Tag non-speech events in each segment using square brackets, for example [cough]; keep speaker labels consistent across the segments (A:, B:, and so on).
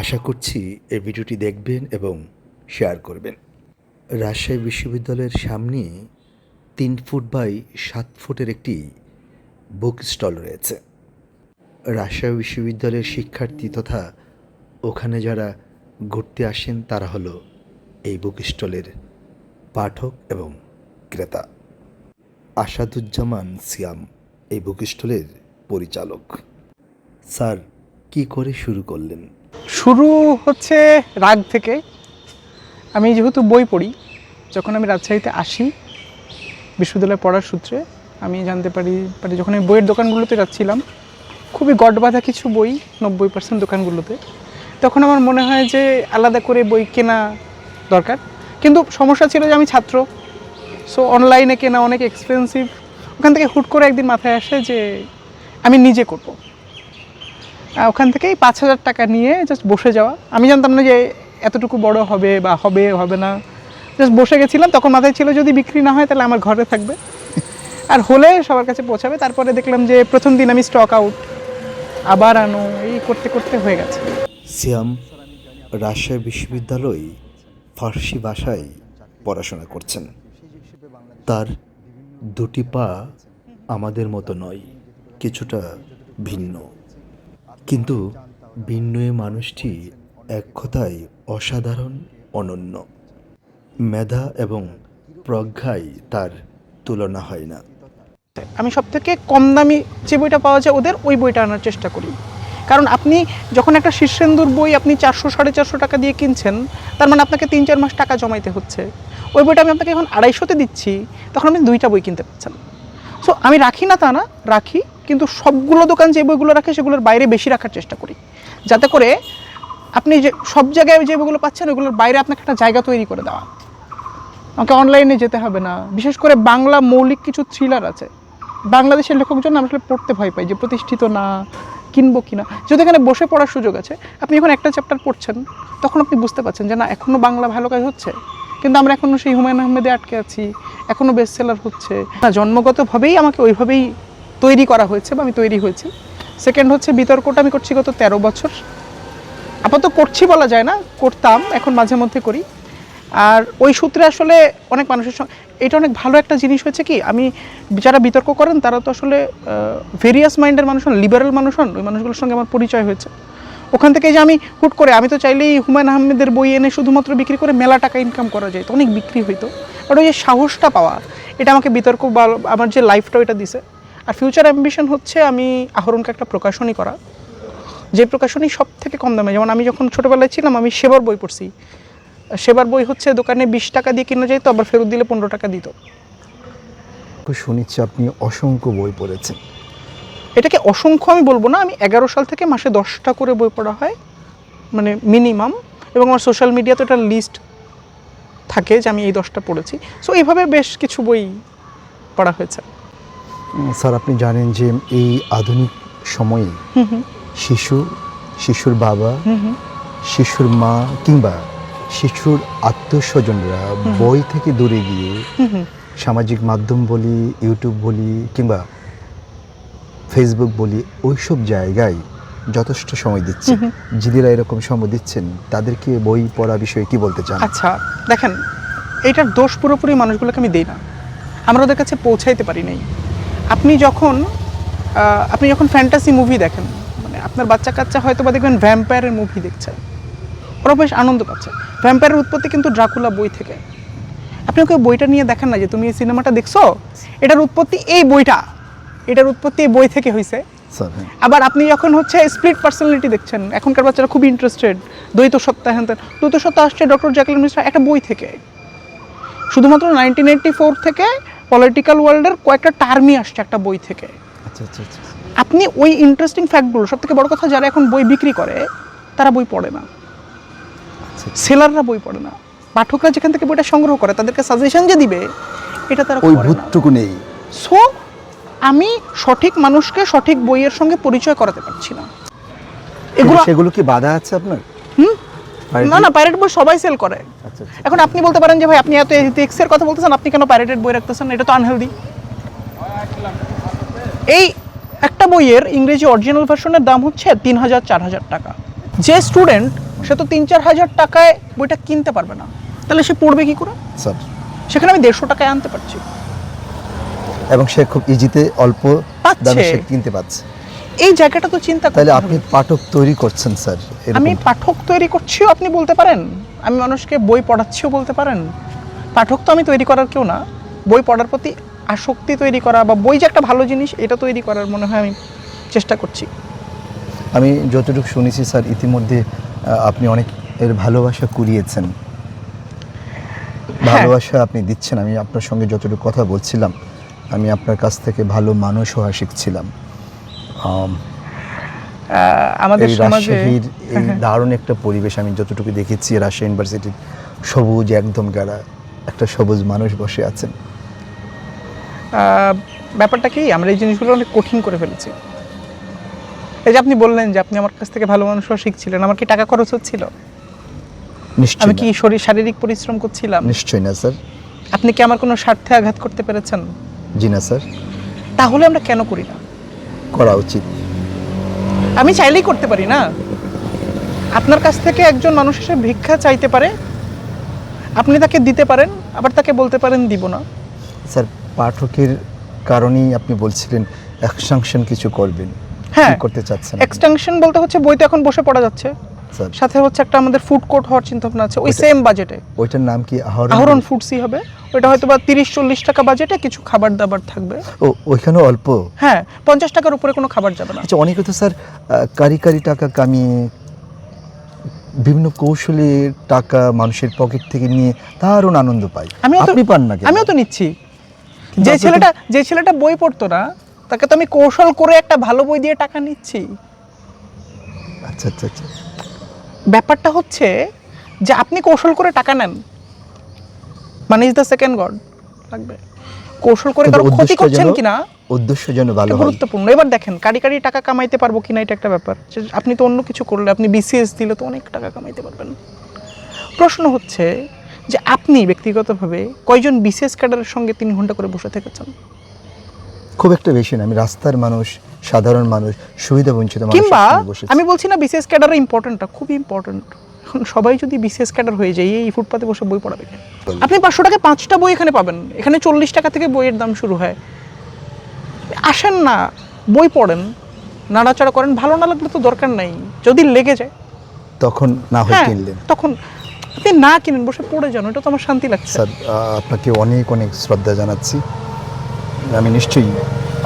A: আশা করছি এই ভিডিওটি দেখবেন এবং শেয়ার করবেন। রাজশাহী বিশ্ববিদ্যালয়ের সামনে তিন ফুট বাই সাত ফুটের একটি বুক স্টল রয়েছে। রাজশাহী বিশ্ববিদ্যালয়ের শিক্ষার্থী তথা ওখানে যারা ঘুরতে আসেন, তারা হলো এই বুক স্টলের পাঠক এবং ক্রেতা। আসাদুজ্জামান সিয়াম এই বুক স্টলের পরিচালক। স্যার, কি করে শুরু করলেন?
B: শুরু হচ্ছে রাগ থেকে। আমি যেহেতু বই পড়ি, যখন আমি রাজশাহীতে আসি, বিশ্ববিদ্যালয়ে পড়ার সূত্রে, আমি জানতে পারি পারি যখন আমি বইয়ের দোকানগুলোতে যাচ্ছিলাম, খুবই গড বাঁধা কিছু বই, নব্বই পার্সেন্ট দোকানগুলোতে, তখন আমার মনে হয় যে আলাদা করে বই কেনা দরকার। কিন্তু সমস্যা ছিল যে আমি ছাত্র। সো অনলাইনে কেনা অনেক এক্সপেন্সিভ ওখান থেকে হুট করে একদিন মাথায় আসে যে আমি নিজে করব। ওখান থেকেই পাঁচ হাজার টাকা নিয়ে জাস্ট বসে যাওয়া। আমি জানতাম না যে এতটুকু বড় হবে বা হবে হবে না। জাস্ট বসে গেছিলাম, তখন মাথায় ছিল যদি বিক্রি না হয় তাহলে আমার ঘরে থাকবে। আর হলে সবার কাছে পৌঁছাবে। তারপরে দেখলাম যে প্রথম দিন আমি স্টক আউট আবার আনো, এই করতে করতে হয়ে গেছে।
A: সিয়াম রাজশাহী বিশ্ববিদ্যালয়ে ফার্সি ভাষায় পড়াশোনা করছেন। তার দুটি পা আমাদের মতো নয়, কিছুটা ভিন্ন। কিন্তু এ মানুষটি এক কথায় অসাধারণ, অনন্য। মেধা এবং প্রজ্ঞায় তার তুলনা হয় না।
B: আমি সব থেকে কম দামি যে বইটা পাওয়া যায় ওদের, ওই বইটা আনার চেষ্টা করি। কারণ আপনি যখন একটা শীর্ষেন্দুর বই আপনি চারশো, সাড়ে চারশো টাকা দিয়ে কিনছেন, তার মানে আপনাকে তিন, চার মাস টাকা জমাইতে হচ্ছে। ওই বইটা আমি আপনাকে এখন আড়াইশোতে দিচ্ছি, তখন আপনি দুইটা বই কিনতে পারছেন সো আমি রাখি না তা না, রাখি। কিন্তু সবগুলো দোকান যে বইগুলো রাখে সেগুলোর বাইরে বেশি রাখার চেষ্টা করি। যাতে করে আপনি যে সব জায়গায় যে বইগুলো পাচ্ছেন, ওগুলোর বাইরে আপনাকে একটা জায়গা তৈরি করে দেওয়া। আমাকে অনলাইনে যেতে হবে না। বিশেষ করে বাংলা মৌলিক কিছু থ্রিলার আছে। বাংলাদেশের লেখকজন আমি আসলে পড়তে ভয় পাই যে প্রতিষ্ঠিত না, কিনবো কিনা। যদি এখানে বসে পড়ার সুযোগ আছে, আপনি যখন একটা চ্যাপ্টার পড়ছেন, তখন আপনি বুঝতে পারছেন যে না এখনও বাংলা ভালো কাজ হচ্ছে। কিন্তু আমরা এখনও সেই হুমায়ুন আহমেদে আটকে আছি এখনও বেস্ট সেলার হচ্ছে। না, জন্মগতভাবেই আমাকে ওইভাবেই তৈরি করা হয়েছে বা আমি তৈরি হয়েছি। সেকেন্ড হচ্ছে বিতর্কটা আমি করছি গত তেরো বছর। আপাতত করছি বলা যায় না, করতাম, এখন মাঝে মধ্যে করি। আর ওই সূত্রে আসলে অনেক মানুষের সঙ্গে এটা অনেক ভালো একটা জিনিস হয়েছে কি, আমি যারা বিতর্ক করেন তারা তো আসলে ভেরিয়াস মাইন্ডের মানুষ হন লিবারেল মানুষ হন, ওই মানুষগুলোর সঙ্গে আমার পরিচয় হয়েছে। ওখান থেকে যে আমি হুট করে, আমি তো চাইলেই হুমায়ুন আহমেদের বই এনে শুধুমাত্র বিক্রি করে মেলা টাকা ইনকাম করা যায়, তো অনেক বিক্রি হইতো। বাট ওই যে সাহসটা পাওয়া, এটা আমাকে বিতর্ক বা আমার যে লাইফটা ওইটা দিছে। আর ফিউচার অ্যাম্বিশন হচ্ছে আমি আহরণকে একটা প্রকাশনী করা। যে প্রকাশনী সব থেকে কম দামে যেমন আমি যখন ছোটোবেলায় ছিলাম আমি সেবার বই পড়ছি। সেবার বই হচ্ছে দোকানে বিশ টাকা দিয়ে কিনা যেত আবার ফেরত দিলে পনেরো টাকা দিত।
A: শুনেছি আপনি অসংখ্য বই পড়েছেন।
B: এটাকে অসংখ্য আমি বলব না আমি এগারো সাল থেকে মাসে দশটা করে বই পড়া হয় মানে মিনিমাম এবং আমার সোশ্যাল মিডিয়াতে একটা লিস্ট থাকে যে আমি এই দশটা পড়েছি। সো এইভাবে বেশ কিছু বই পড়া হয়েছে।
A: স্যার, আপনি জানেন যে এই আধুনিক সময়ে শিশু, শিশুর বাবা, শিশুর মা কিংবা শিশুর আত্মীয়স্বজনরা বই থেকে দূরে গিয়ে সামাজিক মাধ্যম বলি ইউটিউব বলি কিংবা ফেসবুক বলি, ওইসব জায়গায় যথেষ্ট সময় দিচ্ছে। যিদিরা এরকম সময় দিচ্ছেন। তাদেরকে বই পড়া বিষয়ে কি বলতে চান?
B: আচ্ছা দেখেন, এটার দোষ পুরোপুরি মানুষগুলোকে আমি দিই না। আমরা ওদের কাছে পৌঁছাইতে পারি নাই। আপনি যখন আপনি যখন ফ্যান্টাসি মুভি দেখেন মানে আপনার বাচ্চা কাচ্চা হয়তো বা দেখবেন ভ্যাম্পায়ারের মুভি দেখছে। ওরা বেশ আনন্দ পাচ্ছে। ভ্যাম্পায়ারের উৎপত্তি কিন্তু ড্রাকুলা বই থেকে। আপনি ওকে বইটা নিয়ে দেখেন না যে তুমি এই সিনেমাটা দেখছ? এটার উৎপত্তি এই বইটা। এটার উৎপত্তি এই বই থেকে হয়েছে
A: হ্যাঁ।
B: আবার আপনি যখন হচ্ছে স্প্লিট পার্সোনালিটি দেখছেন এখনকার বাচ্চারা খুব ইন্টারেস্টেড দ্বৈত সত্তা হ্যান। দ্বৈত সত্তা আসছে ডক্টর জ্যাকলিন মিশ্রা একটা বই থেকে। শুধুমাত্র নাইনটিন এইটটি ফোর থেকে পলিটিক্যাল ওয়ার্ল্ডের কয়েকটা টার্মই আসছে একটা বই থেকে।
A: আচ্ছা আচ্ছা আচ্ছা।
B: আপনি ওই ইন্টারেস্টিং ফ্যাক্টগুলো সব থেকে বড় কথা যারা এখন বই বিক্রি করে তারা বই পড়ে না। সেলাররা বই পড়ে না। পাঠকরা যেখান থেকে বইটা সংগ্রহ করে তাদেরকে সাজেশন যে দিবে এটা তারা
A: ওই ভূতটুকু নেই।
B: সো আমি সঠিক মানুষকে সঠিক বইয়ের সঙ্গে পরিচয় করাতে পারছি না। এগুলো
A: সেগুলো কি বাধা আছে আপনার?
B: না না পাইরেট বই সবাই সেল করে।
A: আচ্ছা আচ্ছা।
B: এখন আপনি বলতে পারেন যে ভাই আপনি এত এথিক্স এর কথা বলতেছেন আপনি কেন পাইরেটেড বই রাখতেছেন? এটা তো আনহেলদি এই একটা বইয়ের ইংরেজি অরিজিনাল ভার্সনের দাম হচ্ছে তিন হাজার চার হাজার টাকা। যে স্টুডেন্ট সে তো তিন চার হাজার টাকায় বইটা কিনতে পারবে না। তাহলে সে পড়বে কি করে?
A: স্যার।
B: সেখানে আমি দেড়শো টাকায় আনতে পারছি।
A: এবং সে খুব ইজিতে অল্প। দামে সে কিনতে পাচ্ছে
B: এই জায়গাটা তো চিন্তা
A: তাহলে আপনি পাঠক তৈরি করছেন স্যার
B: আমি পাঠক তৈরি করছিও আপনি বলতে পারেন? আমি মানুষকে বই পড়াচ্ছিও বলতে পারেন? পাঠক তো আমি তৈরি করার কেউ না। বই পড়ার প্রতি আসক্তি তৈরি করা বা বই যে একটা ভালো জিনিস এটা তৈরি করার মনে হয় আমি চেষ্টা করছি।
A: আমি যতটুকু শুনেছি স্যার ইতিমধ্যে আপনি অনেক এর ভালোবাসা কুড়িয়েছেন।
B: হ্যাঁ।
A: ভালোবাসা আপনি দিচ্ছেন। আমি আপনার সঙ্গে যতটুকু কথা বলছিলাম আমি আপনার কাছ থেকে ভালো মানুষ হওয়া শিখছিলাম
B: আমাদের সমাজে
A: এই [laughs] দারুণ একটা পরিবেশ আমি যতটুকু দেখেছি রাজশাহী ইউনিভার্সিটির সবুজ একদম গাড়া একটা সবুজ মানুষ বসে আছেন।
B: ব্যাপারটা কি আমরা এই জিনিসগুলো অনেক কঠিন করে ফেলেছি। এই যে আপনি বললেন যে আপনি আমার কাছ থেকে ভালো মানুষ হওয়া শিখছিলেন আমার কি টাকা খরচ হচ্ছিল? আমি কি শরীর শারীরিক পরিশ্রম করছিলাম?
A: নিশ্চয়ই না স্যার।
B: আপনি কি আমার কোনো স্বার্থে আঘাত করতে পেরেছেন?
A: জি না স্যার।
B: তাহলে আমরা কেন করি না?
A: করা উচিত
B: আমি চাইলেই করতে পারি না আপনার কাছ থেকে একজন মানুষ এসে ভিক্ষা চাইতে পারে আপনি তাকে দিতে পারেন আবার তাকে বলতে পারেন দিব না
A: স্যার পাঠকের কারণেই আপনি বলছিলেন এক্সটেনশন কিছু করবেন
B: হ্যাঁ।
A: করতে চাচ্ছেন?
B: এক্সটেনশন বলতে হচ্ছে বইতে এখন বসে পড়া যাচ্ছে সাথে হচ্ছে একটা আমাদের ফুড কোর্ট হওয়ার চিন্তা ভাবনা আছে। ওই সেম বাজেটে
A: ওইটার নাম কি আহরণ
B: আহরণ ফুডসি হবে। ওইটা হয়তো বা তিরিশ চল্লিশ টাকা বাজেটে কিছু খাবার দাবার থাকবে।
A: ও ওইখানে অল্প?
B: হ্যাঁ পঞ্চাশ টাকার উপরে কোনো খাবার যাবে না।
A: আচ্ছা অনেকে তো স্যার কারি কারি টাকা কামিয়ে বিভিন্ন কৌশলে টাকা মানুষের পকেট থেকে নিয়ে দারুণ আনন্দ পাই
B: আমিও তো-
A: আপনি পান না?
B: আমিও তো নিচ্ছি। যে ছেলেটা যে ছেলেটা বই পড়তো না তাকে তো আমি কৌশল করে একটা ভালো বই দিয়ে টাকা নিচ্ছি।
A: আচ্ছা আচ্ছা আচ্ছা।
B: ব্যাপারটা হচ্ছে যে আপনি কৌশল করে টাকা নেন। মানে ইজ দ্য সেকেন্ড গড লাগবে। কৌশল করে কারও ক্ষতি করছেন কিনা
A: উদ্দেশ্য যেন ভালো
B: গুরুত্বপূর্ণ। এবার দেখেন কারি কারি টাকা কামাইতে পারব কিনা এটা একটা ব্যাপার। আপনি তো অন্য কিছু করলে আপনি বিসিএস দিলে তো অনেক টাকা কামাইতে পারবেন। প্রশ্ন হচ্ছে যে আপনি ব্যক্তিগতভাবে কয়জন বিসিএস ক্যাডারের সঙ্গে তিন ঘণ্টা করে বসে থেকেছেন?
A: খুব একটা বেশি না। আমি রাস্তার মানুষ সাধারণ মানুষ সুবিধা বঞ্চিত
B: কিংবা আমি বলছি না বিশেষ ক্যাডার ইম্পর্টেন্টটা খুবই ইম্পর্টেন্ট এখন সবাই যদি বিশেষ ক্যাডার হয়ে যায় এই ফুটপাতে বসে বই পড়াবে? আপনি পাঁচশো টাকা পাঁচটা বই এখানে পাবেন। এখানে চল্লিশ টাকা থেকে বইয়ের দাম শুরু হয়। আসেন না বই পড়েন নাড়াচাড়া করেন ভালো না লাগলে তো দরকার নাই যদি লেগে যায়।
A: তখন না হয়
B: হ্যাঁ
A: কিনলেন।
B: তখন আপনি না কিনেন বসে পড়ে যান এটা তো আমার শান্তি লাগছে।
A: স্যার আপনাকে অনেক অনেক শ্রদ্ধা জানাচ্ছি। আমি নিশ্চয়ই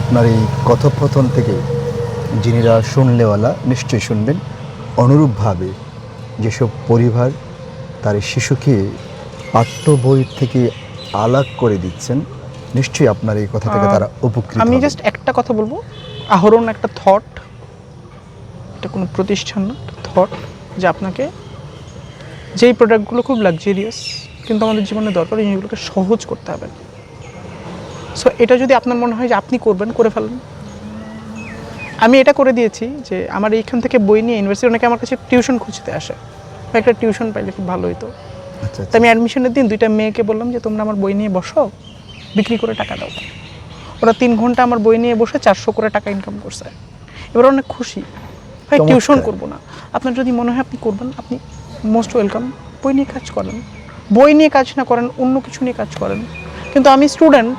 A: আপনার এই কথোপকথন থেকে যিনিরা শুনলেওয়ালা নিশ্চয়ই শুনবেন। অনুরূপভাবে যেসব পরিবার তার এই শিশুকে পাঠ্য বই থেকে আলাগ করে দিচ্ছেন নিশ্চয়ই আপনার এই কথা থেকে তারা উপকৃত
B: আমি জাস্ট একটা কথা বলব। আহরণ একটা থট এটা কোনো প্রতিষ্ঠান না থট যে আপনাকে যেই প্রোডাক্টগুলো খুব লাক্সারিয়াস কিন্তু আমাদের জীবনে দরকার এই জিনিসগুলোকে সহজ করতে হবে। সো এটা যদি আপনার মনে হয় যে আপনি করবেন করে ফেলেন। আমি এটা করে দিয়েছি যে আমার এইখান থেকে বই নিয়ে ইউনিভার্সিটি অনেকে আমার কাছে টিউশন খুঁজতে আসে। একটা টিউশন পাইলে খুব ভালো হতো
A: আচ্ছা
B: তো
A: আচ্ছা।
B: আমি অ্যাডমিশনের দিন দুইটা মেয়েকে বললাম যে তোমরা আমার বই নিয়ে বসো বিক্রি করে টাকা দাও। ওরা তিন ঘণ্টা আমার বই নিয়ে বসে চারশো করে টাকা ইনকাম করছে। এবার অনেক খুশি। ভাই টিউশন করব না। আপনার যদি মনে হয় আপনি করবেন আপনি মোস্ট ওয়েলকাম বই নিয়ে কাজ করেন। বই নিয়ে কাজ না করেন অন্য কিছু নিয়ে কাজ করেন। কিন্তু আমি স্টুডেন্ট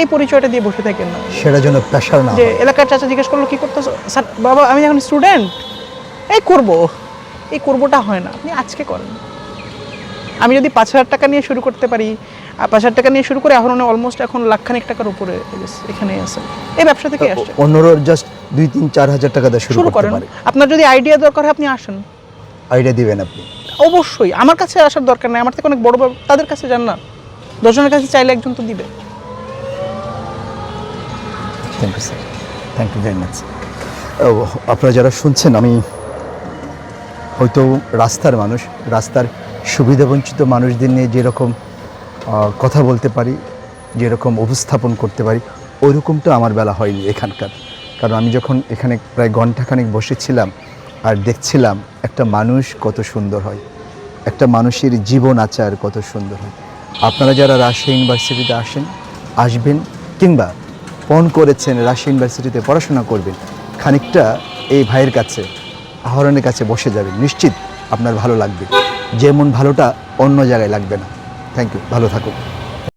B: এই পরিচয়টা দিয়ে বসে থাকেন না।
A: সেটা যেন প্রেশার না
B: যে এলাকার চাচা জিজ্ঞেস করল কি করতেছো? স্যার বাবা আমি এখন স্টুডেন্ট এই করব। এই করবোটা হয় না। আপনি আজকে করেন। আমি যদি পাঁচ হাজার টাকা নিয়ে শুরু করতে পারি আর পাঁচ হাজার টাকা নিয়ে শুরু করে এখন অলমোস্ট এখন লাখখানেক টাকার উপরে এখানে আছে এই ব্যবসা থেকে আসছে
A: অন্যরা জাস্ট দুই তিন চার হাজার টাকা দিয়ে শুরু
B: করেন। আপনার যদি আইডিয়া দরকার হয় আপনি আসেন।
A: আইডিয়া দিবেন আপনি।
B: অবশ্যই। আমার কাছে আসার দরকার নেই। আমার থেকে অনেক বড় বড় তাদের কাছে যান না। দশজনের কাছে চাইলে একজন তো দিবে।
A: Thank you sir thank you very much আপনারা যারা শুনছেন, আমি হয়তো রাস্তার মানুষ, রাস্তার সুবিধাবঞ্চিত মানুষদের নিয়ে যেরকম কথা বলতে পারি, যেরকম উপস্থাপন করতে পারি ওইরকমটা আমার বেলা হয়নি এখানকার। কারণ আমি যখন এখানে প্রায় ঘন্টাখানেক বসেছিলাম আর দেখছিলাম একটা মানুষ কত সুন্দর হয়, একটা মানুষের জীবন আচার কত সুন্দর হয়। আপনারা যারা রাজশাহী ইউনিভার্সিটিতে আসেন, আসবেন কিংবা ফোন করেছেন রাশিয়া ইউনিভার্সিটিতে পড়াশোনা করবেন। খানিকটা এই ভাইয়ের কাছে, আহরণের কাছে বসে যাবেন। নিশ্চিত আপনার ভালো লাগবে। যেমন ভালোটা অন্য জায়গায় লাগবে না। থ্যাংক ইউ ভালো থাকুন।